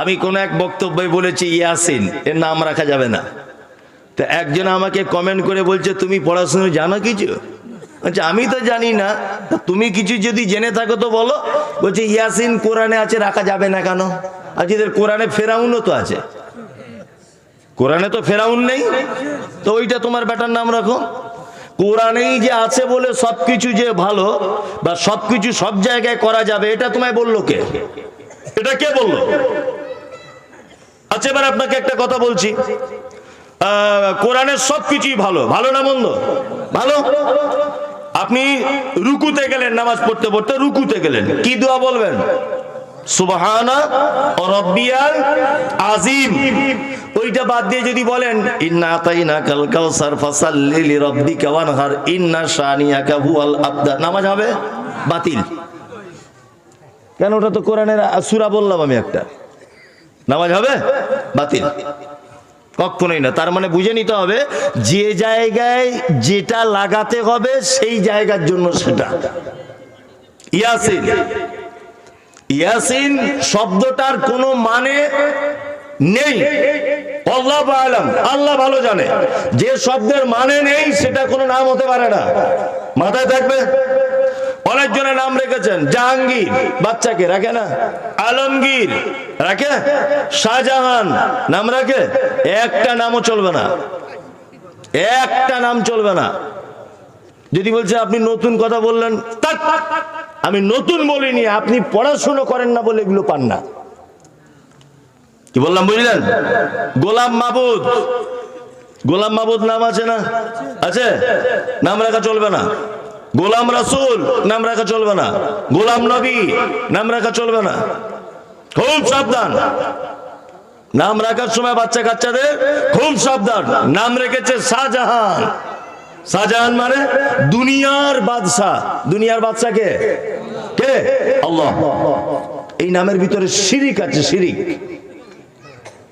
আমি কোন এক বক্তব্যে বলেছি, ইয়াসিন, এর নাম রাখা যাবে না। তো একজন আমাকে কমেন্ট করে বলছে, তুমি পড়াশুনো জানো কিছু? আচ্ছা আমি তো জানি না। তুমি কিছু যদি জেনে থাকো তো বলো। বলছে, ইয়াসিন, কোরআনে আছে, রাখা যাবে না কেন? আর এদের কোরআনে ফেরাউনও তো আছে। কোরআনে তো ফেরাউন নেই। তো ওইটা তোমার বেটার নাম রাখো। কোরআনেই যে আছে বলে সবকিছু যে ভালো, বা সবকিছু সব জায়গায় করা যাবে, এটা তোমায় বলল কে? এটা কে বলল? আচ্ছা এবার আপনাকে একটা কথা বলছি। কোরআনের সবকিছুই ভালো। ভালো না মন্দ? ভালো? আপনি রুকুতে গেলেন, নামাজ পড়তে পড়তে রুকুতে গেলেন। কি দোয়া বলবেন? আজিম ওইটা বাদ দিয়ে যদি বলেন নামাজ হবে? বাতিল। কেন? ওটা তো কোরআনের সূরা বললাম আমি একটা। নামাজ হবে? বাতিল। কখনোই না। তার মানে বুঝে নিতে হবে, যে জায়গায় যেটা লাগাতে হবে, সেই জায়গার জন্য সেটা। ইয়াসিন। ইয়াসিন শব্দটার কোনো মানে নেই। আল্লাহ আলম। আল্লাহ ভালো জানে। যে শব্দের মানে নেই, সেটা কোনো নাম হতে পারে না। মাথায় থাকবে? অনেক জনের নাম রেখেছেন, জাহাঙ্গীর। বাচ্চাকে রাখে না? আলমগীর। রাখে? শাহজাহান। নাম রাখে? একটা নামও চলবে না। একটা নাম চলবে না। যদি বলছে, আপনি নতুন কথা বললেন। আমি নতুন বলিনি, আপনি পড়াশুনো করেন না বলে এগুলো পান না। কি বললাম, বুঝলেন? গোলাম মাবুদ। গোলাম মাবুদ নাম আছে না? আছে? নাম রাখা চলবে না। গোলাম রাসুল, নাম রাখা চলবে না। গোলাম নবী, নাম রাখা চলবে না। খুব সাবধান। নাম রাখার সময় বাচ্চা কাচ্চাদের খুব সাবধান। নাম রেখেছে শাহজাহান। শাহজাহান মানে দুনিয়ার বাদশাহ। দুনিয়ার বাদশাহ কে? কে? আল্লাহ। এই নামের ভিতরে শিরিক আছে, শিরিক।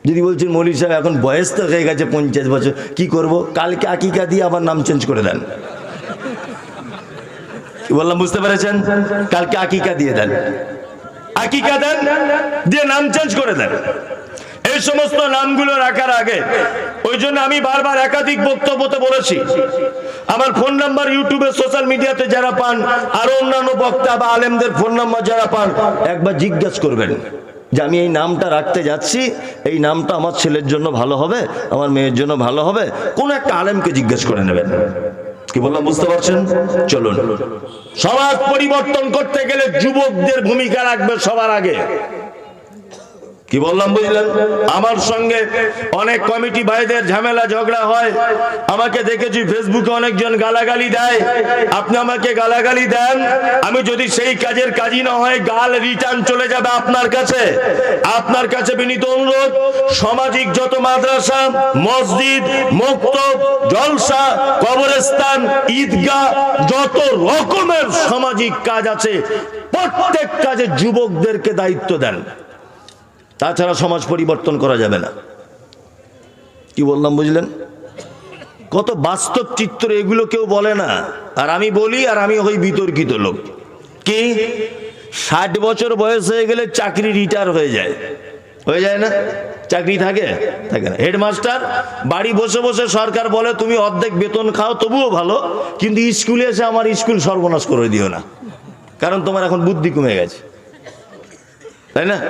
যদি বলছেন মৌলী সাহেব, এখন বয়স তো হয়ে গেছে পঞ্চাশ বছর, কি করব? কালকে আকিকা দিয়ে আবার নাম চেঞ্জ করে দেন। বললাম, বুঝতে পেরেছেন? কালকে আকিকা দিয়ে দেন। আকিকা দেন, দিয়ে নাম চেঞ্জ করে দেন। এই সমস্ত নামগুলো রাখার আগে, ওই জন্য আমি বারবার একাধিক বক্তব্যতে বলেছি, আমার ফোন নাম্বার ইউটিউবে, সোশ্যাল মিডিয়াতে যারা পান, আরও অন্যান্য বক্তা বা আলেমদের ফোন নাম্বার যারা পান, একবার জিজ্ঞেস করবেন। যে আমি এই নামটা রাখতে যাচ্ছি, এই নামটা আমার ছেলের জন্য ভালো হবে, আমার মেয়ের জন্য ভালো হবে। কোন একটা আলেমকে জিজ্ঞেস করে নেবেন। কি বললাম, বুঝতে পারছেন? চলুন। সমাজ পরিবর্তন করতে গেলে যুবকদের ভূমিকা রাখবে সবার আগে। কি বললাম বুঝলেন? আমার সঙ্গে অনেক কমিটি ভাইদের ঝামেলা, ঝগড়া হয়। আমাকে দেখেছি ফেসবুকে অনেকজন গালাগালি দেয়। আপনি আমাকে গালাগালি দেন, আমি যদি সেই কাজের কাজই না হয়, গাল রিটার্ন চলে যাবে আপনার কাছে। আপনার কাছে বিনীত অনুরোধ, সামাজিক যত মাদ্রাসা, মসজিদ, মক্তব, জলসা, কবরস্থান, ঈদগাহ, যত রকমের সামাজিক কাজ আছে, প্রত্যেক কাজে যুবকদেরকে দায়িত্ব দেন। তাছাড়া সমাজ পরিবর্তন করা যাবে না। কি বললাম বুঝলেন? কত বাস্তব চিত্র এগুলো কেউ বলে না। আর আমি বলি, আর আমি ওই বিতর্কিত লোক। কি? ষাট বছর বয়স হয়ে গেলে চাকরি রিটায়ার হয়ে যায়। হয়ে যায় না? চাকরি থাকে? থাকে না। হেডমাস্টার, বাড়ি বসে বসে সরকার বলে, তুমি অর্ধেক বেতন খাও, তবুও ভালো। কিন্তু স্কুলে এসে আমার স্কুল সর্বনাশ করে দিও না। কারণ তোমার এখন বুদ্ধি কমে গেছে। তাই না?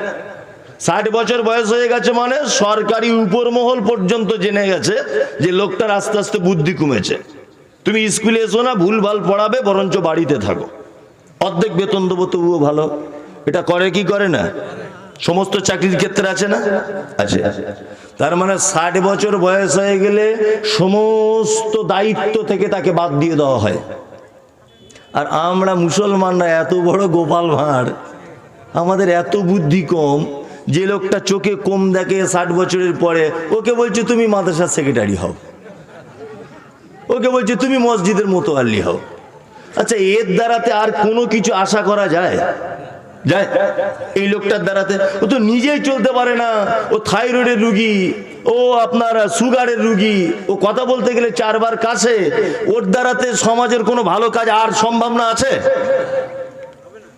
ষাট বছর বয়স হয়ে গেছে মানে সরকারি উপর মহল পর্যন্ত জেনে গেছে যে লোকটার আস্তে আস্তে বুদ্ধি কমেছে। তুমি স্কুলে এসো না, ভুলভাল পড়াবে, বরঞ্চ বাড়িতে থাকো। অর্ধেক বেতন দেবো, তবুও ভালো। এটা করে কি করে না? সমস্ত চাকরির ক্ষেত্রে আছে না? আছে। তার মানে ষাট বছর বয়স হয়ে গেলে সমস্ত দায়িত্ব থেকে তাকে বাদ দিয়ে দেওয়া হয়। আর আমরা মুসলমানরা এত বড় গোপাল ভাঁড়, আমাদের এত বুদ্ধি কম যে লোকটা চোখে কম দেখে ষাট বছরের পরে, ওকে বলছে, তুমি মাদ্রাসার সেক্রেটারি হও। ওকে বলছে, তুমি মসজিদের মতো আল্লি হও। আচ্ছা এর দ্বারাতে আর কোনো কিছু আশা করা যায়? যায়? এই লোকটার দ্বারাতে? ও তো নিজেই চলতে পারে না। ও থাইরয়েডের রুগী, ও আপনার সুগারের রুগী, ও কথা বলতে গেলে চারবার কাছে ওর দ্বারাতে সমাজের কোনো ভালো কাজ আর সম্ভাবনা আছে?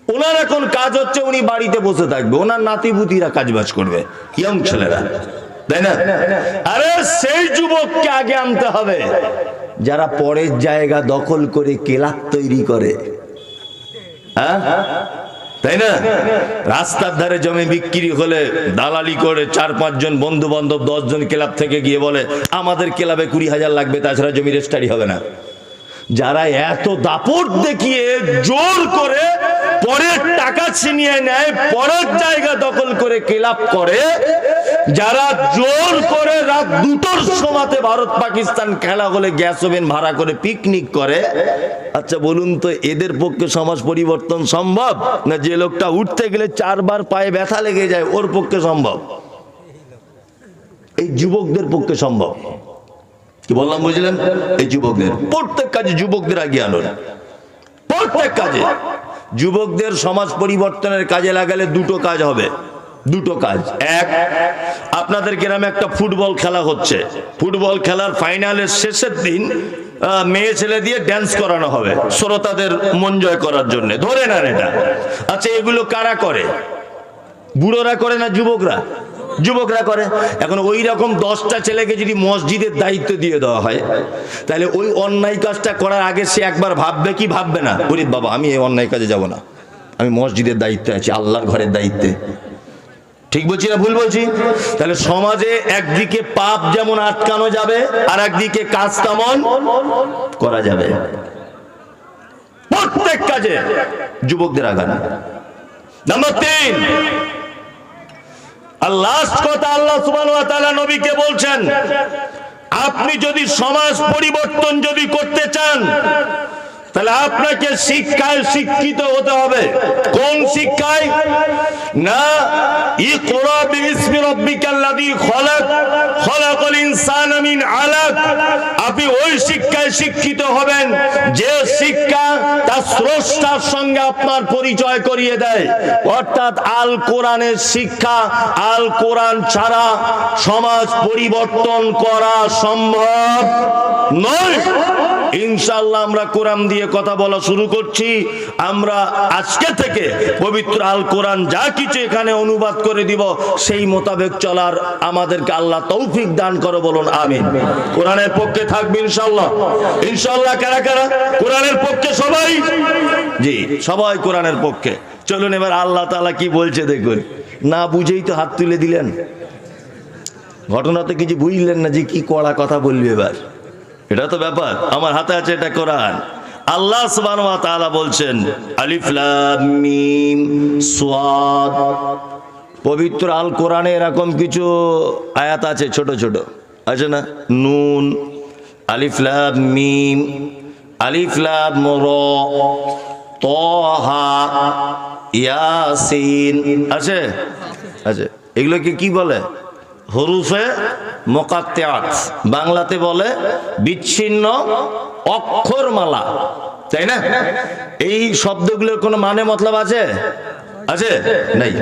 ওনার এখন কাজ হচ্ছে উনি বাড়িতে বসে থাকবে। ওনার নাতিপুতিরা কাজ বাজ করবে ইয়ং ছেলেরা। তাই না? আরে সেই যুবককে আগে আনতে হবে। যারা পরের জায়গা দখল করে কেলাপ তৈরি করে। হ্যাঁ? তাই না? রাস্তার ধারে জমি বিক্রি হলে দালালি করে চার পাঁচজন বন্ধু বান্ধব দশজন ক্লাব থেকে গিয়ে বলে, আমাদের ক্লাবে কুড়ি হাজার লাগবে, তাছাড়া জমি রেস্টারি হবে না। যারা এত দাপট দেখিয়ে জোর করে পরের টাকা ছিনিয়ে নেয়, পরের জায়গা দখল করে ক্লাব করে। যারা জোর করে রাত দুটোর সময়তে ভারত পাকিস্তান খেলা হলে গ্যাস ওভেন ভাড়া করে পিকনিক করে। আচ্ছা বলুন তো, এদের পক্ষে সমাজ পরিবর্তন সম্ভব? না যে লোকটা উঠতে গেলে চারবার পায়ে ব্যথা লেগে যায়, ওর পক্ষে সম্ভব? এই যুবকদের পক্ষে সম্ভব। কি বললাম, বুঝলেন? এই যুবকদের। প্রত্যেক কাজে যুবকদের আগে আনুন। প্রত্যেক কাজে। যুবকদের সমাজ পরিবর্তনের কাজে লাগালে দুটো কাজ হবে। দুটো কাজ। এক, আপনাদের গ্রামে একটা ফুটবল খেলা হচ্ছে। ফুটবল খেলার ফাইনালের শেষের দিন মেয়ে ছেলে দিয়ে ড্যান্স করানো হবে শ্রোতাদের মন জয় করার জন্য। ধরে নেন এটা। আচ্ছা এগুলো কারা করে? বুড়োরা করে না যুবকরা? যুবকরা করে। এখন ওই রকম দশটা ছেলেকে যদি মসজিদের দায়িত্ব দিয়ে দেওয়া হয়, তাহলে ওই অন্যায় কাজটা করার আগে সে একবার ভাববে কি ভাববে না? গরিব বাবা, আমি এই অন্যায় কাজে যাব না। আমি মসজিদের দায়িত্বে আছি, আল্লাহর ঘরের দায়িত্বে। ঠিক বলছি না ভুল বলছি? তাহলে সমাজে একদিকে পাপ যেমন আটকানো যাবে, আর একদিকে কাজ তেমন করা যাবে। প্রত্যেক কাজে যুবকদের আগান নাম্বার তিন আর লাস্ট কথা আল্লাহ নবীকে বলছেন, আপনি যদি সমাজ পরিবর্তন যদি করতে চান, তাহলে আপনাকে শিক্ষায় শিক্ষিত হতে হবে। কোন শিক্ষায়? না, ই কোরআন বিইসমি রব্বিকাল্লাযী খলাক। আপনি ওই শিক্ষায় শিক্ষিত হবেন, যে শিক্ষা তার স্রষ্টার সঙ্গে আপনার পরিচয় করিয়ে দেয়। অর্থাৎ আল কোরআনের শিক্ষা, আল কোরআন ছাড়া সমাজ পরিবর্তন করা সম্ভব নয়। ইনশাল্লাহ আমরা কোরআন দিয়ে কথা বলা শুরু করছি। আমরা আজকে থেকে পবিত্র আল কোরআন যা কিছু এখানে অনুবাদ করে দিব, সেই মোতাবেক চলার আমাদেরকে আল্লাহ তৌফিক দান করো বলুন, আমিন। কোরআনের পক্ষে থাকবে ইনশাল্লাহ ইনশাল্লাহ কারা কারা? কোরআনের পক্ষে সবাই? জি, সবাই কোরআনের পক্ষে। চলুন এবার আল্লাহ তালা কি বলছে দেখুন। না বুঝেই তো হাত তুলে দিলেন। ঘটনাতে কিছু বুঝলেন না যে কি কড়া কথা বলবি এবার। এটা তো ব্যাপার। আমার হাতে আছে এটা কোরআন। আল্লাহ তাআলা বলছেন, আলিফ লাম মিম পবিত্র আল কোরআনে এরকম কিছু আয়াত আছে, ছোট ছোট। আছে না? নুন, আলিফ, লাম, মিম, আলিফ মর তহা, ইয়াসিন, আছে? আছে। এগুলোকে কি বলে? হরুফে মোকাত্তেয়াত বাংলাতে বলে বিচ্ছিন্ন অক্ষরমালা। তাই না? এই শব্দগুলোর কোনো মানে মতলব আছে? আছে? নাই।